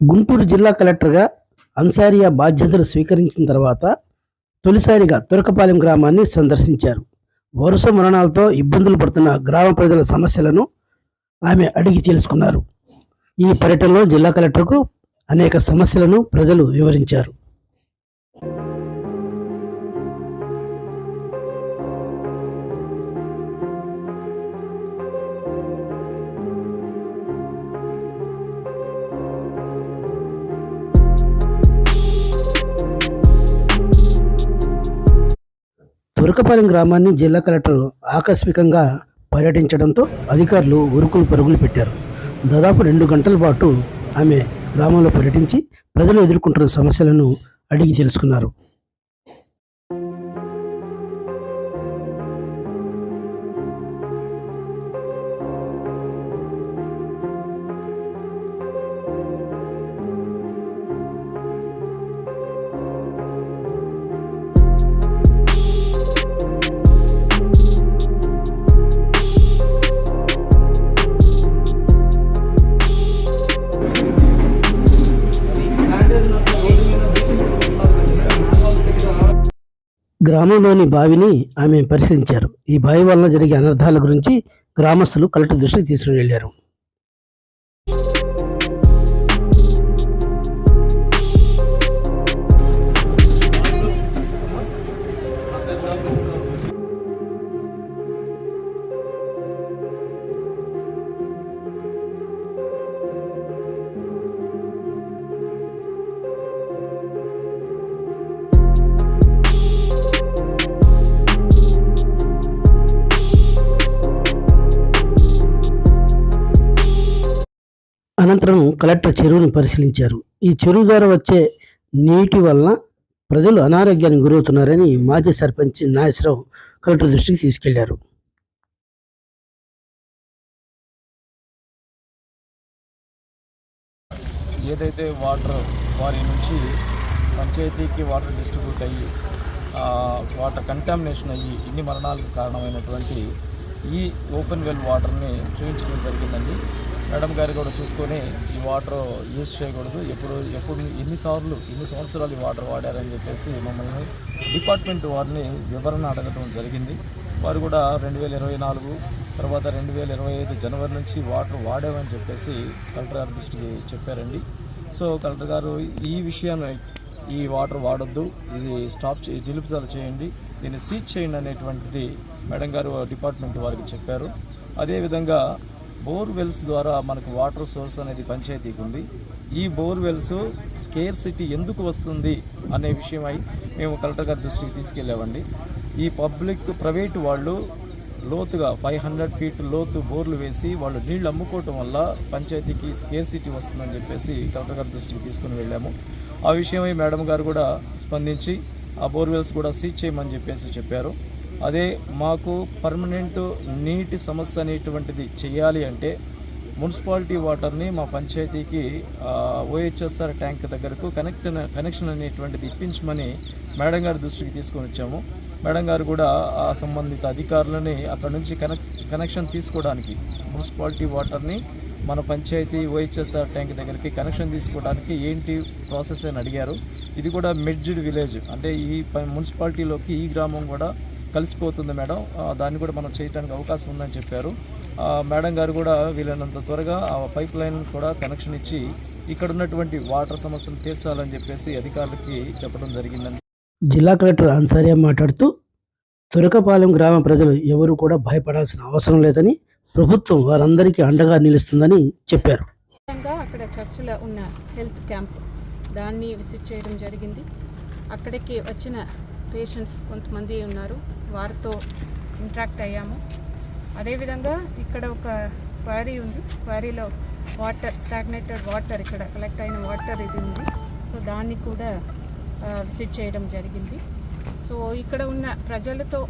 గుంటూరు జిల్లా కలెక్టర్గా అన్సారియా బాధ్యతలు స్వీకరించిన తర్వాత తొలిసారిగా తురకపాలెం గ్రామాన్ని సందర్శించారు. వరుస మరణాలతో ఇబ్బందులు పడుతున్న గ్రామ ప్రజల సమస్యలను ఆమె అడిగి తెలుసుకున్నారు. ఈ పర్యటనలో జిల్లా కలెక్టర్కు అనేక సమస్యలను ప్రజలు వివరించారు. తురకపాలెం గ్రామాన్ని జిల్లా కలెక్టర్ ఆకస్మికంగా పర్యటించడంతో అధికారులు ఉరుకులు పరుగులు పెట్టారు. దాదాపు రెండు గంటల పాటు ఆమె గ్రామంలో పర్యటించి ప్రజలు ఎదుర్కొంటున్న సమస్యలను అడిగి తెలుసుకున్నారు. గ్రామంలోని బావిని ఆమె పరిశీలించారు. ఈ బావి వలన జరిగే అనర్థాల గురించి గ్రామస్తులు కలెక్టర్ దృష్టికి తీసుకుని వెళ్ళారు అనంతరం కలెక్టర్ చెరువును పరిశీలించారు. ఈ చెరువు ద్వారా వచ్చే నీటి వలన ప్రజలు అనారోగ్యానికి గురవుతున్నారని మాజీ సర్పంచ్ నాగేశ్వరరావు కలెక్టర్ దృష్టికి తీసుకెళ్ళారు. ఏదైతే వాటర్ వారి నుంచి పంచాయతీకి వాటర్ డిస్ట్రిబ్యూట్ అయ్యి వాటర్ కంటామినేషన్ అయ్యి ఇన్ని మరణాలకు కారణమైనటువంటి ఈ ఓపెన్ వెల్ వాటర్ని చూపించడం జరిగిందండి. మేడం గారు కూడా చూసుకొని ఈ వాటర్ యూజ్ చేయకూడదు. ఎప్పుడు ఎప్పుడు ఎన్నిసార్లు ఎన్ని సంవత్సరాలు ఈ వాటర్ వాడారని చెప్పేసి మమ్మల్ని డిపార్ట్మెంట్ వారిని వివరణ అడగడం జరిగింది. వారు కూడా రెండు వేల ఇరవై నాలుగు తర్వాత రెండు వేల ఇరవై ఐదు జనవరి నుంచి వాటర్ వాడామని చెప్పేసి కలెక్టర్ గారి దృష్టికి చెప్పారండి. సో కలెక్టర్ గారు ఈ విషయాన్ని ఈ వాటర్ వాడొద్దు ఇది స్టాప్ చే నిలుపుదల చేయండి దీన్ని సీజ్ చేయండి అనేటువంటిది మేడం గారు డిపార్ట్మెంట్ వారికి చెప్పారు. అదేవిధంగా బోర్వెల్స్ ద్వారా మనకు వాటర్ సోర్స్ అనేది పంచాయతీకి ఉంది ఈ బోర్వెల్స్ స్కేర్ సిటీ ఎందుకు వస్తుంది అనే విషయమై మేము కలెక్టర్ గారి దృష్టికి తీసుకెళ్ళామండి. ఈ పబ్లిక్ ప్రైవేట్ వాళ్ళు లోతుగా ఫైవ్ హండ్రెడ్ ఫీట్ లోతు బోర్లు వేసి వాళ్ళు నీళ్ళు అమ్ముకోవటం వల్ల పంచాయతీకి స్కేర్ సిటీ వస్తుందని చెప్పేసి కలెక్టర్ గారి దృష్టికి తీసుకుని వెళ్ళాము. ఆ విషయమై మేడం గారు కూడా స్పందించి ఆ బోర్వెల్స్ కూడా సీజ్ చేయమని చెప్పేసి చెప్పారు. అదే మాకు పర్మనెంట్ నీటి సమస్య అనేటువంటిది చేయాలి అంటే మున్సిపాలిటీ వాటర్ని మా పంచాయతీకి ఓహెచ్ఎస్ఆర్ ట్యాంక్ దగ్గరకు కనెక్ట్ కనెక్షన్ అనేటువంటిది ఇప్పించమని మేడం గారి దృష్టికి తీసుకొని వచ్చాము. మేడం గారు కూడా ఆ సంబంధిత అధికారులని అక్కడ నుంచి కనెక్ట్ కనెక్షన్ తీసుకోవడానికి మున్సిపాలిటీ వాటర్ని మన పంచాయతీ ఓహెచ్ఎస్ఆర్ ట్యాంక్ దగ్గరికి కనెక్షన్ తీసుకోవడానికి ఏంటి ప్రాసెస్ అని అడిగారు. ఇది కూడా మెడ్జ్డ్ విలేజ్ అంటే ఈ ప- మున్సిపాలిటీలోకి ఈ గ్రామం కూడా కలిసిపోతుంది మేడం. దాన్ని కూడా మనం చేయడానికి అవకాశం ఉందని చెప్పారు. మేడం గారు కూడా వీలైనంత త్వరగా ఆ పైప్ లైన్ కూడా కనెక్షన్ ఇచ్చి ఇక్కడ ఉన్నటువంటి వాటర్ సమస్యను తీర్చాలని చెప్పేసి అధికారులకి చెప్పడం జరిగిందండి. జిల్లా కలెక్టర్ అన్సారియా మాట్లాడుతూ తురకపాలెం గ్రామ ప్రజలు ఎవరు కూడా భయపడాల్సిన అవసరం లేదని ప్రభుత్వం వారందరికీ అండగా నిలుస్తుందని చెప్పారు. ముఖ్యంగా అక్కడ చర్చిలో ఉన్న హెల్త్ క్యాంప్ దాన్ని విజిట్ చేయడం జరిగింది. అక్కడికి వచ్చిన పేషెంట్స్ కొంతమంది ఉన్నారు. వారితో ఇంట్రాక్ట్ అయ్యాము. అదేవిధంగా ఇక్కడ ఒక క్వారీ ఉంది. క్వారీలో వాటర్ స్టాగ్నేటెడ్ వాటర్ ఇక్కడ కలెక్ట్ అయిన వాటర్ ఇది ఉంది. సో దాన్ని కూడా విజిట్ చేయడం జరిగింది. సో ఇక్కడ ఉన్న ప్రజలతో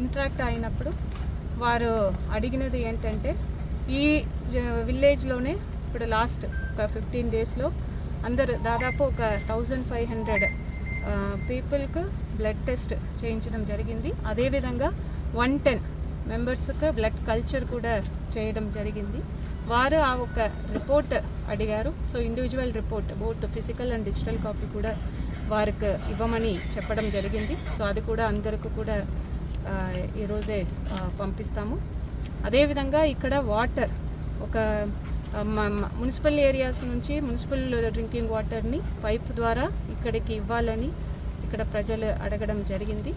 ఇంట్రాక్ట్ అయినప్పుడు వారు అడిగినది ఏంటంటే ఈ విలేజ్లోనే ఇప్పుడు లాస్ట్ ఒక ఫిఫ్టీన్ డేస్లో అందరు దాదాపు ఒక థౌజండ్ ఫైవ్ హండ్రెడ్ పీపుల్కు బ్లడ్ టెస్ట్ చేయించడం జరిగింది. అదేవిధంగా వన్ టెన్ మెంబర్స్కి బ్లడ్ కల్చర్ కూడా చేయడం జరిగింది. వారు ఆ ఒక రిపోర్ట్ అడిగారు. So individual report both physical and digital copy కూడా వారికి ఇవ్వమని చెప్పడం జరిగింది. సో అది కూడా అందరికి కూడా ఈరోజే పంపిస్తాము. అదేవిధంగా ఇక్కడ వాటర్ ఒక మున్సిపల్ ఏరియాస్ నుంచి మున్సిపల్ డ్రింకింగ్ వాటర్ని పైప్ ద్వారా ఇక్కడికి ఇవ్వాలని ఇక్కడ ప్రజలు అడగడం జరిగింది.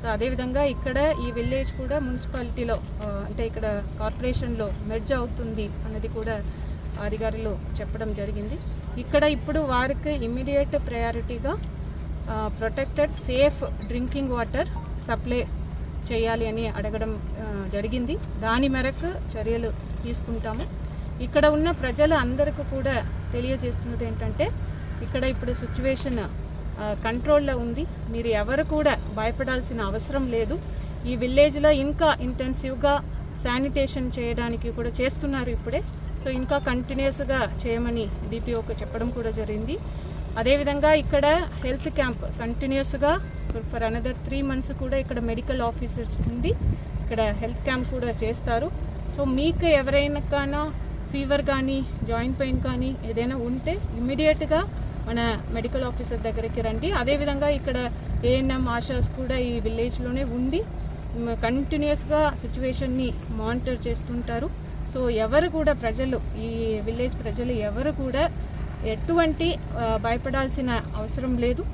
సో అదేవిధంగా ఇక్కడ ఈ విలేజ్ కూడా మున్సిపాలిటీలో అంటే ఇక్కడ కార్పొరేషన్లో మెర్జ్ అవుతుంది అన్నది కూడా అధికారులు చెప్పడం జరిగింది. ఇక్కడ ఇప్పుడు వారికి immediate ప్రయారిటీగా protected safe drinking water supply చేయాలి అని అడగడం జరిగింది. దాని మేరకు చర్యలు తీసుకుంటాము. ఇక్కడ ఉన్న ప్రజలు అందరికీ కూడా తెలియజేస్తున్నది ఏంటంటే ఇక్కడ ఇప్పుడు సిచ్యువేషన్ కంట్రోల్లో ఉంది. మీరు ఎవరు కూడా భయపడాల్సిన అవసరం లేదు. ఈ విలేజ్లో ఇంకా ఇంటెన్సివ్గా శానిటేషన్ చేయడానికి కూడా చేస్తున్నారు ఇప్పుడే. సో ఇంకా కంటిన్యూస్గా చేయమని డిపిఓకి చెప్పడం కూడా జరిగింది. అదేవిధంగా ఇక్కడ హెల్త్ క్యాంప్ కంటిన్యూస్గా ఫర్ అనదర్ త్రీ మంత్స్ కూడా ఇక్కడ మెడికల్ ఆఫీసర్స్ ఉండి ఇక్కడ హెల్త్ క్యాంప్ కూడా చేస్తారు. సో మీకు ఎవరైనా ఫీవర్ కానీ జాయింట్ పెయిన్ కానీ ఏదైనా ఉంటే ఇమ్మీడియట్గా మన మెడికల్ ఆఫీసర్ దగ్గరికి రండి. అదేవిధంగా ఇక్కడ ఏఎన్ఎం ఆశాస్ కూడా ఈ విలేజ్లోనే ఉండి కంటిన్యూస్గా సిచ్యువేషన్ని మానిటర్ చేస్తుంటారు. సో ఎవరు కూడా ప్రజలు ఈ విలేజ్ ప్రజలు ఎవరు కూడా ఎటువంటి భయపడాల్సిన అవసరం లేదు.